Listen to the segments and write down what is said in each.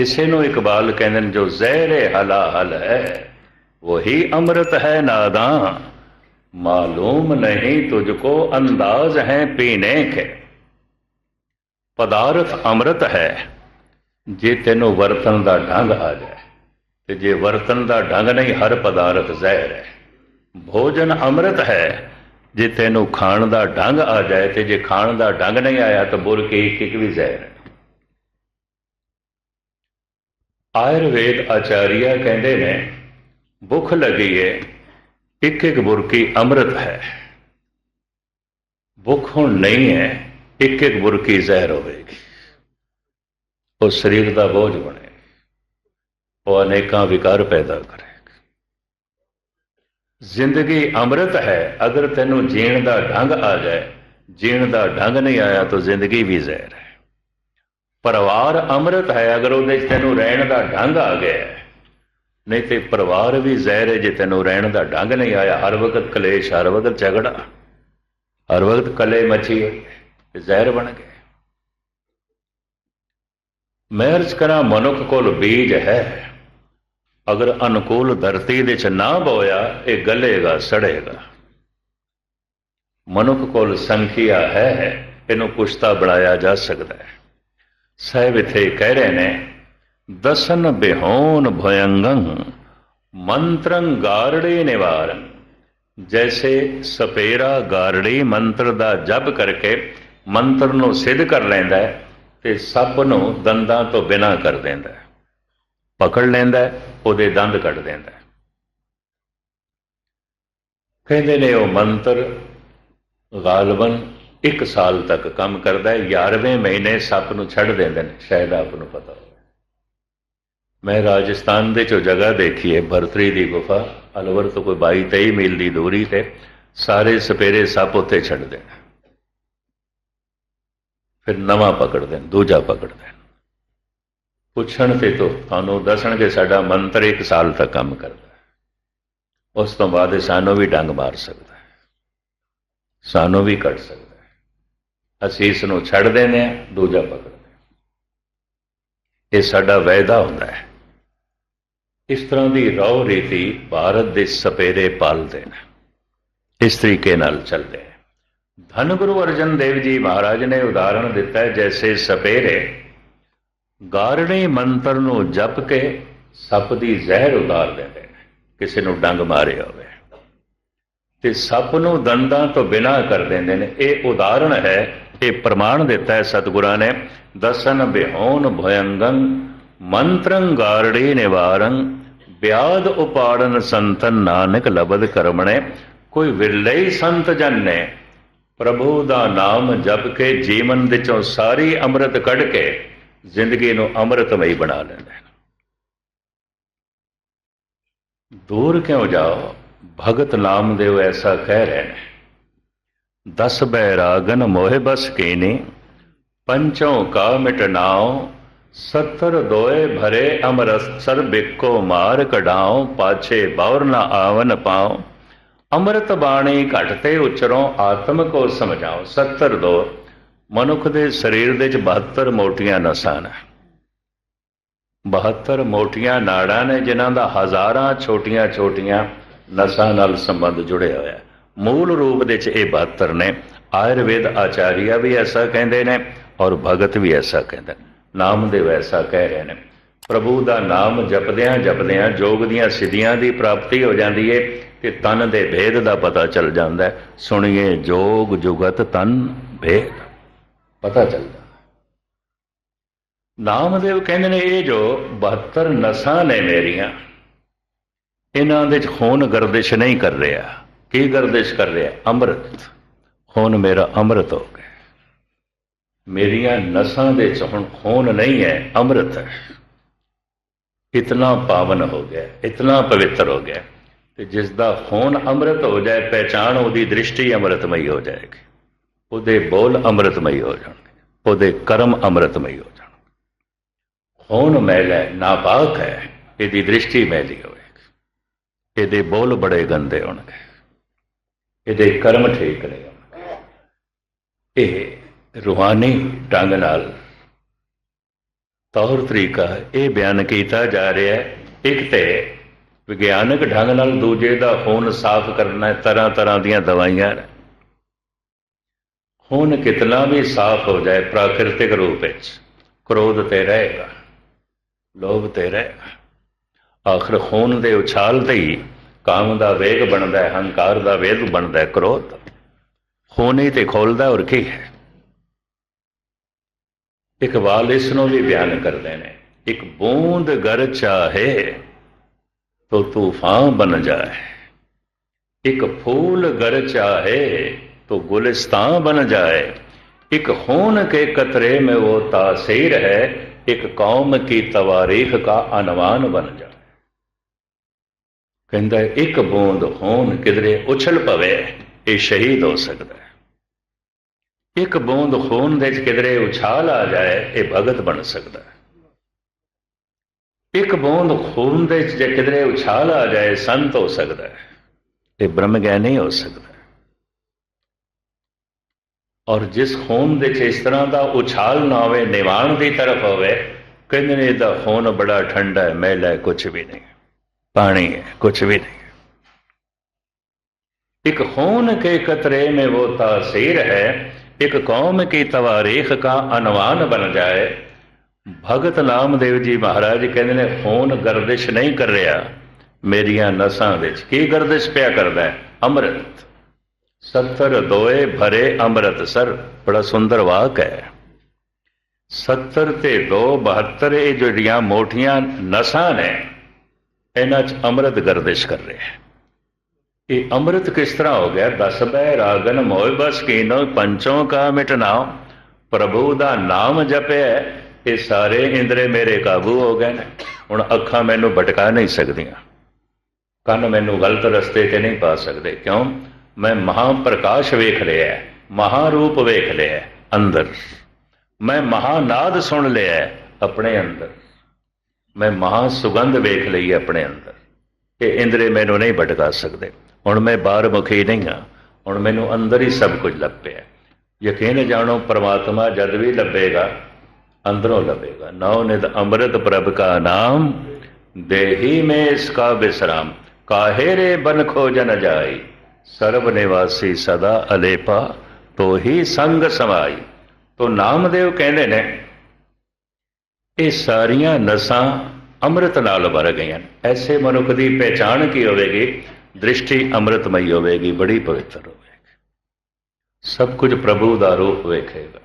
ਇਸੇ ਨੂੰ ਇਕਬਾਲ ਕਹਿੰਦੇ ਨੇ ਜੋ ਜ਼ਹਿਰੇ ਹਲਾ ਹਲ ਹੈ वही अमृत है नादां मालूम नहीं तुझको अंदाज है पीने के ਪਦਾਰਥ ਅੰਮ੍ਰਿਤ ਹੈ ਜੇ ਤੈਨੂੰ ਵਰਤਨ ਦਾ ਢੰਗ ਆ ਜਾਏ ਤੇ ਜੇ ਵਰਤਨ ਦਾ ਢੰਗ ਨਹੀਂ ਹਰ ਪਦਾਰਥ ਜ਼ਹਿਰ ਹੈ ਭੋਜਨ ਅੰਮ੍ਰਿਤ ਹੈ ਜੇ ਤੈਨੂੰ ਖਾਣ ਦਾ ਢੰਗ ਆ ਜਾਏ ਤੇ ਜੇ ਖਾਣ ਦਾ ਢੰਗ ਨਹੀਂ ਆਇਆ ਤਾਂ ਬੁਰ ਕੇ ਇੱਕ ਇੱਕ ਵੀ ਜ਼ਹਿਰ ਹੈ ਆਯੁਰਵੇਦ ਆਚਾਰੀਆ ਕਹਿੰਦੇ ਨੇ, ਭੁੱਖ ਲੱਗੀ ਏ, ਇੱਕ ਇੱਕ ਬੁਰਕੀ ਅੰਮ੍ਰਿਤ ਹੈ। ਭੁੱਖ ਹੁਣ ਨਹੀਂ ਹੈ, ਇੱਕ ਇੱਕ ਬੁਰਕੀ ਜ਼ਹਿਰ ਹੋਵੇਗੀ। ਉਹ ਸਰੀਰ ਦਾ ਬੋਝ ਬਣੇ। ਉਹ ਅਨੇਕਾਂ ਵਿਕਾਰ ਪੈਦਾ ਕਰੇਗਾ ਜ਼ਿੰਦਗੀ ਅੰਮ੍ਰਿਤ ਹੈ, ਅਗਰ ਤੈਨੂੰ ਜੀਣ ਦਾ ਢੰਗ ਆ ਜਾਏ, ਜੀਣ ਦਾ ਢੰਗ ਨਹੀਂ ਆਇਆ ਤਾਂ ਜ਼ਿੰਦਗੀ ਵੀ ਜ਼ਹਿਰ ਹੈ। ਪਰਿਵਾਰ ਅੰਮ੍ਰਿਤ ਹੈ, ਅਗਰ ਉਹਦੇ 'ਚ ਤੈਨੂੰ ਰਹਿਣ ਦਾ ਢੰਗ ਆ ਗਿਆ ਨਹੀਂ ਤੇ ਪਰਿਵਾਰ ਵੀ ਜ਼ਹਿਰ ਹੈ, ਜੇ ਤੈਨੂੰ ਰਹਿਣ ਦਾ ਢੰਗ ਨਹੀਂ ਆਇਆ। ਹਰ ਵਕਤ ਕਲੇਸ਼, ਹਰ ਵਕਤ ਝਗੜਾ, ਹਰ ਵਕਤ ਕਲੇ ਮੱਛੀ ਤੇ ਜ਼ਹਿਰ ਬਣ ਗਏ। ਮੈਂ ਅਰਜ਼ ਕਰਾਂ, ਮਨੁੱਖ ਕੋਲ ਬੀਜ ਹੈ। ਅਗਰ ਅਨੁਕੂਲ ਧਰਤੀ ਦੇ ਚ ਨਾ ਬੋਇਆ, ਇਹ ਗਲੇਗਾ, ਸੜੇਗਾ। ਮਨੁੱਖ ਕੋਲ ਸੰਖਿਆ ਹੈ, ਇਹਨੂੰ ਕੁਸ਼ਤਾ ਬਣਾਇਆ ਜਾ ਸਕਦਾ ਹੈ। ਸਾਹਿਬ ਇਥੇ ਕਹਿ ਰਹੇ ਨੇ ਦਸਨ ਬਿਹੋਨ ਭਯੰਗੰ ਮੰਤਰੰ ਗਾਰੜੇ ਨਿਵਾਰਨ ਜੈਸੇ ਸਪੇਰਾ ਗਾਰੜੀ ਮੰਤਰ ਦਾ ਜਪ ਕਰਕੇ ਮੰਤਰ ਨੂੰ ਸਿੱਧ ਕਰ ਲੈਂਦਾ ਹੈ ਤੇ ਸੱਪ ਨੂੰ ਦੰਦਾਂ ਤੋਂ ਬਿਨਾਂ ਕਰ ਦਿੰਦਾ ਹੈ ਪਕੜ ਲੈਂਦਾ ਹੈ, ਉਹਦੇ ਦੰਦ ਕੱਢ ਦਿੰਦਾ ਹੈ। ਕਹਿੰਦੇ ਨੇ ਉਹ ਮੰਤਰ ਗਾਲਬਨ 1 ਸਾਲ ਤੱਕ ਕੰਮ ਕਰਦਾ ਹੈ 11ਵੇਂ ਮਹੀਨੇ ਸੱਪ ਨੂੰ ਛੱਡ ਦਿੰਦੇ ਨੇ, ਸ਼ਾਇਦ ਆਪ ਨੂੰ ਪਤਾ ਹੋਵੇ। ਮੈਂ ਰਾਜਸਥਾਨ ਦੇ ਚੋ ਜਗ੍ਹਾ ਦੇਖੀ ਹੈ ਭਰਤਰੀ ਦੀ ਗੁਫਾ, ਅਲਵਰ ਤੋਂ ਕੋਈ 22 23 ਮੀਲ ਦੀ ਦੂਰੀ ਤੇ, ਸਾਰੇ ਸਪੇਰੇ ਸੱਪ ਉੱਤੇ ਛੱਡਦੇ ਨੇ ਫਿਰ ਨਵਾਂ ਪਕੜ ਦੇਣ ਦੂਜਾ ਪਕੜ ਦੇਣ ਪੁੱਛਣ ਤੇ ਤੋਂ ਤੁਹਾਨੂੰ ਦੱਸਣਗੇ, ਸਾਡਾ ਮੰਤਰ 1 ਸਾਲ ਤੱਕ ਕੰਮ ਕਰਦਾ ਉਸ ਤੋਂ ਬਾਅਦ ਸਾਨੂੰ ਵੀ ਡੰਗ ਮਾਰ ਸਕਦਾ ਸਾਨੂੰ ਵੀ ਕੱਢ ਸਕਦਾ ਅਸੀਂ ਇਸ ਨੂੰ ਛੱਡ ਦਿੰਦੇ ਹਾਂ, ਦੂਜਾ ਪਕੜਦੇ ਇਹ ਸਾਡਾ ਵਾਅਦਾ ਹੁੰਦਾ ਹੈ। ਇਸ ਤਰ੍ਹਾਂ ਦੀ ਰੌ ਰੀਤੀ ਭਾਰਤ ਦੇ ਸਪੇਰੇ ਪਾਲਦੇ ਨੇ। ਇਸ ਤਰੀਕੇ ਨਾਲ ਚੱਲਦੇ ਨੇ ਧੰਨ ਗੁਰੂ ਅਰਜਨ ਦੇਵ ਜੀ ਮਹਾਰਾਜ ਨੇ ਉਦਾਹਰਣ ਦਿੱਤਾ ਹੈ, ਜੈਸੇ ਸਪੇਰੇ ਗਾਰਣੇ ਮੰਤਰ ਨੂੰ ਜਪ ਕੇ ਸੱਪ ਦੀ ਜ਼ਹਿਰ ਉਤਾਰ ਦਿੰਦੇ ਨੇ, ਕਿਸੇ ਨੂੰ ਡੰਗ ਮਾਰਿਆ ਹੋਵੇ। ਤੇ ਸੱਪ ਨੂੰ ਦੰਦਾਂ ਤੋਂ ਬਿਨਾਂ ਕਰ ਦਿੰਦੇ ਨੇ। ਇਹ ਉਦਾਹਰਣ ਹੈ ਇਹ ਪ੍ਰਮਾਣ ਦਿੱਤਾ ਹੈ ਸਤਿਗੁਰਾਂ ਨੇ, ਦਸਨ ਬਿਹੋਨ ਭਯੰਗੰ, ਮੰਤਰੰ ਗਾਰੜੇ ਨਿਵਾਰੰ ਵਿਆਦ ਉਪਾੜਨ ਸੰਤਨ ਨਾਨਕ ਲਬਦ ਕਰਮਣੇ, ਕੋਈ ਵਿਰਲੇ ਸੰਤ ਜਨ ਨੇ ਪ੍ਰਭੂ ਦਾ ਨਾਮ ਜਪ ਕੇ ਜੀਵਨ ਵਿੱਚੋਂ ਸਾਰੀ ਅੰਮ੍ਰਿਤ ਕੱਢ ਕੇ ਜ਼ਿੰਦਗੀ ਨੂੰ ਅੰਮ੍ਰਿਤਮਈ ਬਣਾ ਲੈਂਦੇ ਦੂਰ ਕਿਉਂ ਜਾਓ? ਭਗਤ ਨਾਮਦੇਵ ਐਸਾ ਕਹਿ ਰਹੇ ਨੇ ਦਸ ਬੈਰਾਗਨ ਮੋਹਿ ਬਸ ਕੀਨੀ, ਪੰਚੋਂ ਕਾ ਮਿਟਨਾਓ ਸੱਤਰ ਦੋਏ ਭਰੇ ਅਮਰਸ, ਸਰ ਬਿਕੋ ਮਾਰ ਕਢਾਓ ਪਾਛੇ ਬੌਰ ਨ ਆਵਨ ਪਾਓ ਅੰਮ੍ਰਿਤ ਬਾਣੀ ਘਟਤੇ ਉਚਰੋਂ ਆਤਮ ਕੋ ਸਮਝਾਓ 70 ਦੋ, ਮਨੁੱਖ ਦੇ ਸਰੀਰ ਦੇ ਵਿੱਚ 72 ਮੋਟੀਆਂ ਨਸਾਂ ਨੇ। 72 ਮੋਟੀਆਂ ਨਾੜਾਂ ਨੇ ਜਿਨ੍ਹਾਂ ਦਾ ਹਜ਼ਾਰਾਂ ਛੋਟੀਆਂ-ਛੋਟੀਆਂ ਨਸਾਂ ਨਾਲ ਸੰਬੰਧ ਜੁੜਿਆ ਹੋਇਆ ਹੈ ਮੂਲ ਰੂਪ ਦੇ ਚ ਇਹ 72 ਨੇ, ਆਯੁਰਵੇਦ ਆਚਾਰੀਆ ਵੀ ਐਸਾ ਕਹਿੰਦੇ ਨੇ ਔਰ ਭਗਤ ਵੀ ਐਸਾ ਕਹਿੰਦੇ ਨੇ। ਨਾਮਦੇਵ ਐਸਾ ਕਹਿ ਰਹੇ ਨੇ। ਪ੍ਰਭੂ ਦਾ ਨਾਮ ਜਪਦਿਆਂ ਜਪਦਿਆਂ, ਜੋਗ ਦੀਆਂ ਸਿੱਧੀਆਂ ਦੀ ਪ੍ਰਾਪਤੀ ਹੋ ਜਾਂਦੀ ਏ ਤੇ ਤਨ ਦੇ ਭੇਦ ਦਾ ਪਤਾ ਚੱਲ ਜਾਂਦਾ ਹੈ। ਸੁਣੀਏ, ਜੋਗ ਜੁਗਤ ਤਨ ਭੇਦ। ਪਤਾ ਚੱਲਦਾ ਨਾਮਦੇਵ ਕਹਿੰਦੇ ਨੇ, ਇਹ ਜੋ 72 ਨਸਾਂ ਨੇ ਮੇਰੀਆਂ, ਇਹਨਾਂ ਦੇ ਚ ਖੂਨ ਗਰਦਿਸ਼ ਨਹੀਂ ਕਰ ਰਿਹਾ। ਕੀ ਗਰਦਿਸ਼ ਕਰ ਰਿਹਾ? ਅੰਮ੍ਰਿਤ। ਖੂਨ ਮੇਰਾ ਅੰਮ੍ਰਿਤ ਹੋ ਗਿਆ। ਮੇਰੀਆਂ ਨਸਾਂ ਦੇ ਚ ਹੁਣ ਖੂਨ ਨਹੀਂ ਹੈ, ਅੰਮ੍ਰਿਤ ਹੈ। ਇਤਨਾ ਪਾਵਨ ਹੋ ਗਿਆ, ਇਤਨਾ ਪਵਿੱਤਰ ਹੋ ਗਿਆ ਤੇ ਜਿਸ ਦਾ ਖੂਨ ਅੰਮ੍ਰਿਤ ਹੋ ਜਾਏ ਪਹਿਚਾਨ ਉਹਦੀ ਦ੍ਰਿਸ਼ਟੀ ਅੰਮ੍ਰਿਤਮਈ ਹੋ ਜਾਏਗੀ। ਉਹਦੇ ਬੋਲ ਅੰਮ੍ਰਿਤਮਈ ਹੋ ਜਾਣਗੇ, ਉਹਦੇ ਕਰਮ ਅੰਮ੍ਰਿਤਮਈ ਹੋ ਜਾਣਗੇ। ਖੂਨ ਮੈਲ ਹੈ ਨਾਪਾਕ ਹੈ, ਇਹਦੀ ਦ੍ਰਿਸ਼ਟੀ ਮੈਲੀ ਹੋਵੇਗੀ ਇਹਦੇ ਬੋਲ ਬੜੇ ਗੰਦੇ ਹੋਣਗੇ। ਇਹਦੇ ਕਰਮ ਠੀਕ ਨੇ। ਇਹ ਰੂਹਾਨੀ ਢੰਗ ਨਾਲ ਤੌਰ ਤਰੀਕਾ ਇਹ ਬਿਆਨ ਕੀਤਾ ਜਾ ਰਿਹਾ ਹੈ। ਇੱਕ ਤੇ ਵਿਗਿਆਨਕ ਢੰਗ ਨਾਲ ਦੂਜੇ ਦਾ ਖੂਨ ਸਾਫ਼ ਕਰਨਾ ਤਰ੍ਹਾਂ ਤਰ੍ਹਾਂ ਦੀਆਂ ਦਵਾਈਆਂ ਨੇ। ਖੂਨ ਕਿਤਨਾ ਵੀ ਸਾਫ਼ ਹੋ ਜਾਏ ਪ੍ਰਾਕਿਰਤਿਕ ਰੂਪ ਵਿੱਚ, ਕ੍ਰੋਧ ਤੇ ਰਹੇਗਾ, ਲੋਭ ਤੇ ਰਹੇਗਾ। ਆਖਰ ਖੂਨ ਦੇ ਉਛਾਲ ਤੇ ਹੀ ਕਾਮ ਦਾ ਵੇਗ ਬਣਦਾ ਹੈ, ਹੰਕਾਰ ਦਾ ਵੇਗ ਬਣਦਾ ਹੈ, ਕ੍ਰੋਧ। ਖੋਨੇ ਤੇ ਖੋਲਦਾ ਔਰ ਕੀ ਹੈ? ਇਕਬਾਲ ਇਸ ਨੂੰ ਵੀ ਬਿਆਨ ਕਰਦੇ ਨੇ, ਇੱਕ ਬੂੰਦ ਗਰ ਚਾਹੇ ਤੋ ਤੂਫਾਨ ਬਣ ਜਾਏ। ਇੱਕ ਫੂਲ ਗਰ ਚਾਹੇ ਤੋ ਗੁਲਿਸਤਾਨ ਬਣ ਜਾਏ। ਇੱਕ ਖੂਨ ਕੇ ਕਤਰੇ ਮੈਂ ਉਹ ਤਾਸੀਰ ਹੈ, ਇੱਕ ਕੌਮ ਕੀ ਤਵਾਰੀਖ ਕਾ ਅਨਵਾਨ ਬਣ ਜਾਏ। ਕਹਿੰਦਾ, ਇੱਕ ਬੂੰਦ ਖੂਨ ਕਿਧਰੇ ਉਛਲ ਪਵੇ, ਇਹ ਸ਼ਹੀਦ ਹੋ ਸਕਦਾ ਹੈ। ਇੱਕ ਬੂੰਦ ਖੂਨ ਦੇ ਵਿੱਚ ਕਿਧਰੇ ਉਛਾਲ ਆ ਜਾਏ, ਇਹ ਭਗਤ ਬਣ ਸਕਦਾ ਹੈ। ਇੱਕ ਬੂੰਦ ਖੂਨ ਦੇ ਵਿੱਚ ਜੇ ਕਿਧਰੇ ਉਛਾਲ ਆ ਜਾਏ, ਸੰਤ ਹੋ ਸਕਦਾ ਹੈ। ਇਹ ਬ੍ਰਹਮ ਗਿਆਨੀ ਹੋ ਸਕਦਾ ਹੈ। ਔਰ ਜਿਸ ਖੂਨ ਦੇ ਵਿੱਚ ਇਸ ਤਰ੍ਹਾਂ ਦਾ ਉਛਾਲ ਨਾ ਹੋਵੇ ਨਿਵਾਣ ਦੀ ਤਰਫ ਹੋਵੇ, ਕਹਿੰਦੇ ਨੇ, ਇਹਦਾ ਖੂਨ ਬੜਾ ਠੰਡਾ ਹੈ ਮੈਲਾ ਕੁਝ ਵੀ ਨਹੀਂ। ਪਾਣੀ ਹੈ ਕੁਝ ਵੀ ਨਹੀਂ एक खून के कतरे में वो तासीर है एक कौम की तवारीख का अनवान बन जाए ਭਗਤ ਨਾਮਦੇਵ ਜੀ ਮਹਾਰਾਜ ਕਹਿੰਦੇ ਨੇ ਖੂਨ ਗਰਦਿਸ਼ ਨਹੀਂ ਕਰ ਰਿਹਾ ਮੇਰੀਆਂ ਨਸਾਂ ਵਿੱਚ ਕੀ ਗਰਦਿਸ਼ ਪਿਆ ਕਰਦਾ ਹੈ ਅੰਮ੍ਰਿਤ 70 ਦੋਏ ਭਰੇ ਅੰਮ੍ਰਿਤ ਸਰ ਬੜਾ ਸੁੰਦਰ ਵਾਕ ਹੈ 70 ਤੇ 2 72 ਇਹ ਜਿਹੜੀਆਂ ਮੋਟੀਆਂ ਨਸਾਂ ਨੇ ਇਹਨਾਂ 'ਚ ਅੰਮ੍ਰਿਤ ਗਰਦਿਸ਼ ਕਰ ਰਿਹਾ ਹੈ। ਇਹ ਅੰਮ੍ਰਿਤ ਕਿਸ ਤਰ੍ਹਾਂ ਹੋ ਗਿਆ? ਦਸ ਬੈ ਰਾਗਨ ਮੋਇ ਬਸ ਕੀਨੋ ਪੰਚੋਂ ਕਾ ਮਿਟਨਾ ਪ੍ਰਭੂ ਦਾ ਨਾਮ ਜਪਿਆ ਇਹ ਸਾਰੇ ਇੰਦਰੇ ਮੇਰੇ ਕਾਬੂ ਹੋ ਗਏ ਨੇ। ਹੁਣ ਅੱਖਾਂ ਮੈਨੂੰ ਭਟਕਾ ਨਹੀਂ ਸਕਦੀਆਂ। ਕੰਨ ਮੈਨੂੰ ਗਲਤ ਰਸਤੇ ਤੇ ਨਹੀਂ ਪਾ ਸਕਦੇ। ਕਿਉਂ? ਮੈਂ ਮਹਾਪ੍ਰਕਾਸ਼ ਵੇਖ ਲਿਆ ਹੈ, ਮਹਾਰੂਪ ਵੇਖ ਲਿਆ ਅੰਦਰ। ਮੈਂ ਮਹਾਨਾਦ ਸੁਣ ਲਿਆ ਆਪਣੇ ਅੰਦਰ। ਮੈਂ ਮਹਾ ਸੁਗੰਧ ਵੇਖ ਲਈ ਆਪਣੇ ਅੰਦਰ। ਇਹ ਇੰਦਰੇ ਮੈਨੂੰ ਨਹੀਂ ਭਟਕਾ ਸਕਦੇ। ਹੁਣ ਮੈਂ ਬਾਹਰ ਮੁਖੀ ਨਹੀਂ ਹਾਂ। ਹੁਣ ਮੈਨੂੰ ਅੰਦਰ ਹੀ ਸਭ ਕੁਝ ਲੱਭ ਪਿਆ ਯਕੀਨ ਜਾਣੋ, ਪ੍ਰਮਾਤਮਾ ਜਦ ਵੀ ਲੱਭੇਗਾ, ਅੰਦਰੋਂ ਲੱਭੇਗਾ। ਨਾਉ ਨਿਤ ਅੰਮ੍ਰਿਤ ਪ੍ਰਭ ਕਾ ਨਾਮ, ਦੇਹੀ ਮੈਂ ਇਸ ਕਾ ਬਿਸਰਾਮ। ਕਾਹਰੇ ਰੇ ਬਨ ਖੋਜਨ ਜਾਈ? ਸਰਬ ਨਿਵਾਸੀ ਸਦਾ ਅਲੇਪਾ, ਤੋ ਹੀ ਸੰਗ ਸਮਾਈ। ਤੋ ਨਾਮਦੇਵ ਕਹਿੰਦੇ ਨੇ ਇਹ ਸਾਰੀਆਂ ਨਸਾਂ ਅੰਮ੍ਰਿਤ ਨਾਲ ਭਰ ਗਈਆਂ ਐਸੇ ਮਨੁੱਖ ਦੀ ਪਹਿਚਾਣ ਕੀ ਹੋਵੇਗੀ? ਦ੍ਰਿਸ਼ਟੀ ਅੰਮ੍ਰਿਤਮਈ ਹੋਵੇਗੀ, ਬੜੀ ਪਵਿੱਤਰ ਹੋਵੇਗੀ। ਸਭ ਕੁਝ ਪ੍ਰਭੂ ਦਾ ਰੂਪ ਵੇਖੇਗਾ।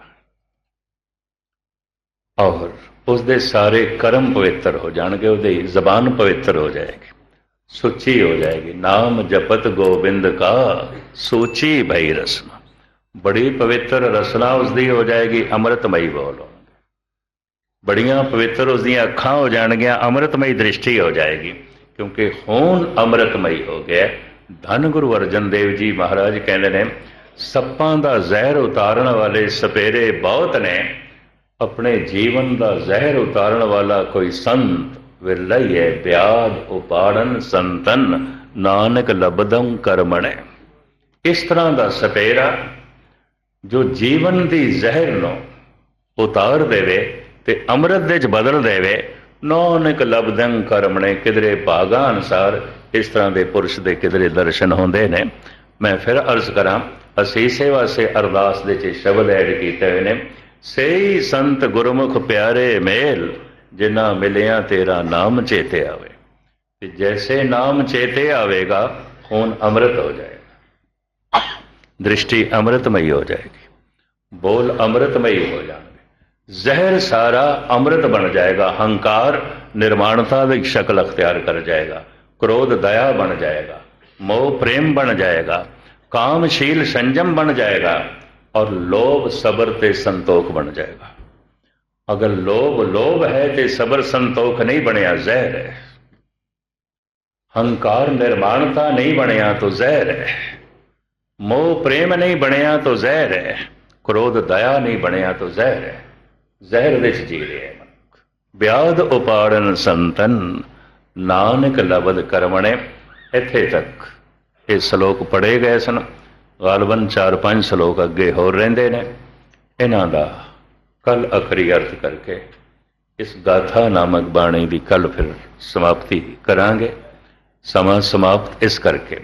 ਔਰ ਉਸ ਦੇ ਸਾਰੇ ਕਰਮ ਪਵਿੱਤਰ ਹੋ ਜਾਣਗੇ, ਉਹਦੀ ਜ਼ਬਾਨ ਪਵਿੱਤਰ ਹੋ ਜਾਏਗੀ। ਸੁੱਚੀ ਹੋ ਜਾਏਗੀ। ਨਾਮ ਜਪਤ ਗੋਬਿੰਦ ਕਾ ਸੂਚੀ ਭਈ ਰਸਨਾ। ਬੜੀ ਪਵਿੱਤਰ ਰਸਨਾ ਉਸ ਦੀ ਹੋ ਜਾਏਗੀ, ਅੰਮ੍ਰਿਤਮਈ ਬੋਲੋ। ਬੜੀਆਂ ਪਵਿੱਤਰ ਉਸ ਦੀਆਂ ਅੱਖਾਂ ਹੋ ਜਾਣਗੀਆਂ, ਅੰਮ੍ਰਿਤਮਈ ਦ੍ਰਿਸ਼ਟੀ ਹੋ ਜਾਏਗੀ। ਕਿਉਂਕਿ ਖੂਨ ਅੰਮ੍ਰਿਤਮਈ ਹੋ ਗਿਆ ਧੰਨ ਗੁਰੂ ਅਰਜਨ ਦੇਵ ਜੀ ਮਹਾਰਾਜ ਕਹਿੰਦੇ ਨੇ, ਸੱਪਾਂ ਦਾ ਜ਼ਹਿਰ ਉਤਾਰਨ ਵਾਲੇ ਸਪੇਰੇ ਬਹੁਤ ਨੇ, ਆਪਣੇ ਜੀਵਨ ਦਾ ਜ਼ਹਿਰ ਉਤਾਰਨ ਵਾਲਾ ਕੋਈ ਸੰਤ ਵਿਰਲਈਏ ਬਿਆਦ ਉਪਾੜਨ ਸੰਤਨ, ਨਾਨਕ ਲਬਦੰ ਕਰਮਣੇ। ਇਸ ਤਰ੍ਹਾਂ ਦਾ ਸਪੇਰਾ ਜੋ ਜੀਵਨ ਦੀ ਜ਼ਹਿਰ ਨੂੰ ਉਤਾਰ ਦੇਵੇ ਤੇ ਅੰਮ੍ਰਿਤ ਦੇ ਚ ਬਦਲ ਦੇਵੇ। ਨੌਨਕ ਲਬਦੰ ਕਰਮਣੇ ਕਿਧਰੇ ਭਾਗਾ ਅਨਸਾਰ ਇਸ ਤਰ੍ਹਾਂ ਦੇ ਪੁਰਸ਼ ਦੇ ਕਿਧਰੇ ਦਰਸ਼ਨ ਹੁੰਦੇ ਨੇ। ਮੈਂ ਫਿਰ ਅਰਜ਼ ਕਰਾਂ, ਅਸੀਂ ਸੇਵਾ ਸੇ ਅਰਦਾਸ ਦੇ ਚ ਸ਼ਬਦ ਐਡ ਕੀਤੇ ਹੋਏ ਨੇ। ਸਹੀ ਸੰਤ ਗੁਰਮੁਖ ਪਿਆਰੇ ਮੇਲ, ਜਿਨ੍ਹਾਂ ਮਿਲਿਆ ਤੇਰਾ ਨਾਮ ਚੇਤੇ ਆਵੇ। ਤੇ ਜੈਸੇ ਨਾਮ ਚੇਤੇ ਆਵੇਗਾ, ਖੂਨ ਅੰਮ੍ਰਿਤ ਹੋ ਜਾਏਗਾ। ਦ੍ਰਿਸ਼ਟੀ ਅੰਮ੍ਰਿਤਮਈ ਹੋ ਜਾਏਗੀ। ਬੋਲ ਅੰਮ੍ਰਿਤਮਈ ਹੋ ਜਾਣਗੇ ਜ਼ਹਿਰ ਸਾਰਾ ਅੰਮ੍ਰਿਤ ਬਣ ਜਾਏਗਾ ਹੰਕਾਰ ਨਿਰਮਾਣਤਾ ਦੀ ਸ਼ਕਲ ਅਖਤਿਆਰ ਕਰ ਜਾਏਗਾ ਕ੍ਰੋਧ ਦਇਆ ਬਣ ਜਾਏਗਾ ਮੋਹ ਪ੍ਰੇਮ ਬਣ ਜਾਏਗਾ ਕਾਮਸ਼ੀਲ ਸੰਜਮ ਬਣ ਜਾਏਗਾ ਔਰ ਲੋਭ ਸਬਰ ਤੇ ਸੰਤੋਖ ਬਣ ਜਾਏਗਾ ਅਗਰ ਲੋਭ ਲੋਭ ਹੈ ਤੇ ਸਬਰ ਸੰਤੋਖ ਨਹੀਂ ਬਣਿਆ ਜ਼ਹਿਰ ਹੈ ਹੰਕਾਰ ਨਿਰਮਾਣਤਾ ਨਹੀਂ ਬਣਿਆ ਤਾਂ ਜ਼ਹਿਰ ਹੈ ਮੋਹ ਪ੍ਰੇਮ ਨਹੀਂ ਬਣਿਆ ਤਾਂ ਜ਼ਹਿਰ ਹੈ ਕ੍ਰੋਧ ਦਇਆ ਨਹੀਂ ਬਣਿਆ ਤਾਂ ਜ਼ਹਿਰ ਹੈ ਜ਼ਹਿਰ ਵਿੱਚ ਜੀ ਰਿਹਾ ਮਨੁੱਖ। ਵਿਆਦ ਉਪਾੜਨ ਸੰਤਨ, ਨਾਨਕ ਲਬਦ ਕਰਮਣੇ ਇੱਥੇ ਤੱਕ ਇਹ ਸ਼ਲੋਕ ਪੜ੍ਹੇ ਗਏ ਸਨ। ਗਾਲਬਨ 4-5 ਸ਼ਲੋਕ ਅੱਗੇ ਹੋਰ ਰਹਿੰਦੇ ਨੇ। ਇਹਨਾਂ ਦਾ ਕੱਲ ਅਖਰੀ ਅਰਥ ਕਰਕੇ ਇਸ ਗਾਥਾ ਨਾਮਕ ਬਾਣੀ ਦੀ ਕੱਲ ਫਿਰ ਸਮਾਪਤੀ ਕਰਾਂਗੇ। ਸਮਾਂ ਸਮਾਪਤ ਇਸ ਕਰਕੇ।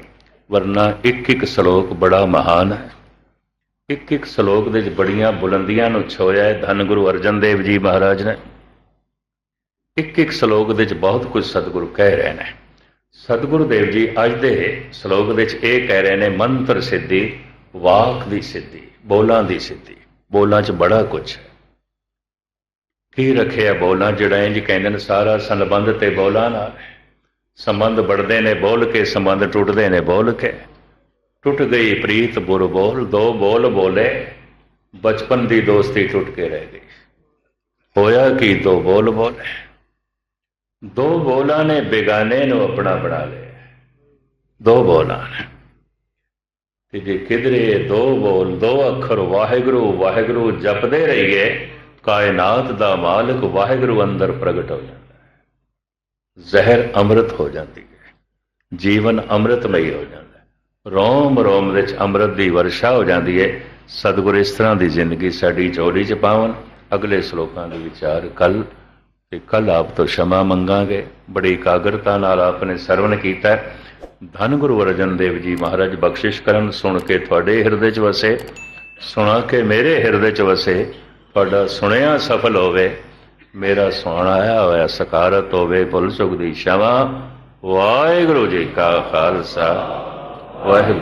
ਵਰਨਾ ਇੱਕ ਇੱਕ ਸ਼ਲੋਕ ਬੜਾ ਮਹਾਨ ਹੈ। ਇੱਕ ਇੱਕ ਸ਼ਲੋਕ ਦੇ ਵਿੱਚ ਬੜੀਆਂ ਬੁਲੰਦੀਆਂ ਨੂੰ ਛੋਇਆ ਹੈ। ਧੰਨ ਗੁਰੂ ਅਰਜਨ ਦੇਵ ਜੀ ਮਹਾਰਾਜ ਨੇ। ਇੱਕ ਇੱਕ ਸ਼ਲੋਕ ਦੇ ਵਿੱਚ ਬਹੁਤ ਕੁਝ ਸਤਿਗੁਰੂ ਕਹਿ ਰਹੇ ਨੇ। ਸਤਿਗੁਰੂ ਦੇਵ ਜੀ ਅੱਜ ਦੇ ਸ਼ਲੋਕ ਵਿੱਚ ਇਹ ਕਹਿ ਰਹੇ ਨੇ, ਮੰਤਰ ਸਿੱਧੀ, ਵਾਕ ਦੀ ਸਿੱਧੀ, ਬੋਲਾਂ ਦੀ ਸਿੱਧੀ। ਬੋਲਾਂ 'ਚ ਬੜਾ ਕੁਝ ਹੈ। ਕੀ ਰੱਖਿਆ ਬੋਲਾਂ? ਜਿਹੜਾ ਇੰਜ ਕਹਿੰਦੇ ਨੇ, ਸਾਰਾ ਸੰਬੰਧ ਤੇ ਬੋਲਾਂ ਨਾਲ ਸੰਬੰਧ ਬੜਦੇ ਨੇ, ਬੋਲ ਕੇ ਸੰਬੰਧ ਟੁੱਟਦੇ ਨੇ, ਬੋਲ ਕੇ। ਟੁੱਟ ਗਈ ਪ੍ਰੀਤ ਬੁਰ ਬੋਲ, ਦੋ ਬੋਲ ਬੋਲੇ, ਬਚਪਨ ਦੀ ਦੋਸਤੀ ਟੁੱਟ ਕੇ ਰਹਿ ਗਈ। ਹੋਇਆ ਕਿ ਦੋ ਬੋਲ ਬੋਲੇ? ਦੋ ਬੋਲਾਂ ਨੇ ਬੇਗਾਨੇ ਨੂੰ ਆਪਣਾ ਬਣਾ ਲਿਆ। ਦੋ ਬੋਲਾਂ ਨੇ। ਤੇ ਜੇ ਕਿਧਰੇ ਦੋ ਬੋਲ, ਦੋ ਅੱਖਰ ਵਾਹਿਗੁਰੂ ਵਾਹਿਗੁਰੂ ਜਪਦੇ ਰਹੀਏ, ਕਾਇਨਾਤ ਦਾ ਮਾਲਕ ਵਾਹਿਗੁਰੂ ਅੰਦਰ ਪ੍ਰਗਟ ਹੋ ਜਾਂਦਾ ਹੈ। ਜ਼ਹਿਰ ਅੰਮ੍ਰਿਤ ਹੋ ਜਾਂਦੀ ਹੈ। ਜੀਵਨ ਅੰਮ੍ਰਿਤਮਈ ਹੋ ਜਾਂਦਾ ਰੋਮ ਰੋਮ ਵਿੱਚ ਅੰਮ੍ਰਿਤ ਦੀ ਵਰਸ਼ਾ ਹੋ ਜਾਂਦੀ ਹੈ ਸਤਿਗੁਰ ਇਸ ਤਰ੍ਹਾਂ ਦੀ ਜ਼ਿੰਦਗੀ ਸਾਡੀ ਝੋਲੀ 'ਚ ਪਾਵਨ। ਅਗਲੇ ਸ਼ਲੋਕਾਂ ਦੇ ਵਿਚਾਰ ਕੱਲ ਤੇ ਕੱਲ ਆਪ ਤੋਂ ਸ਼ਮਾ ਮੰਗਾਂਗੇ। ਬੜੀ ਕਾਗਰਤਾ ਨਾਲ ਆਪਨੇ ਸਰਵਣ ਕੀਤਾ। ਧੰਨ ਗੁਰੂ ਅਰਜਨ ਦੇਵ ਜੀ ਮਹਾਰਾਜ, ਬਖਸ਼ਿਸ਼ ਕਰਨ ਸੁਣ ਕੇ ਤੁਹਾਡੇ ਹਿਰਦੇ 'ਚ ਵਸੇ। ਸੁਣਾ ਕੇ ਮੇਰੇ ਹਿਰਦੇ 'ਚ ਵਸੇ। ਤੁਹਾਡਾ ਸੁਣਿਆ ਸਫਲ ਹੋਵੇ। ਮੇਰਾ ਸੁਣਾਇਆ ਹੋਇਆ ਸਕਾਰਤ ਹੋਵੇ। ਭੁੱਲ ਚੁੱਕ ਦੀ ਸ਼ਮਾ। ਵਾਹਿਗੁਰੂ ਜੀ ਕਾ ਖਾਲਸਾ। ਵਾਹਿਗੁਰੂ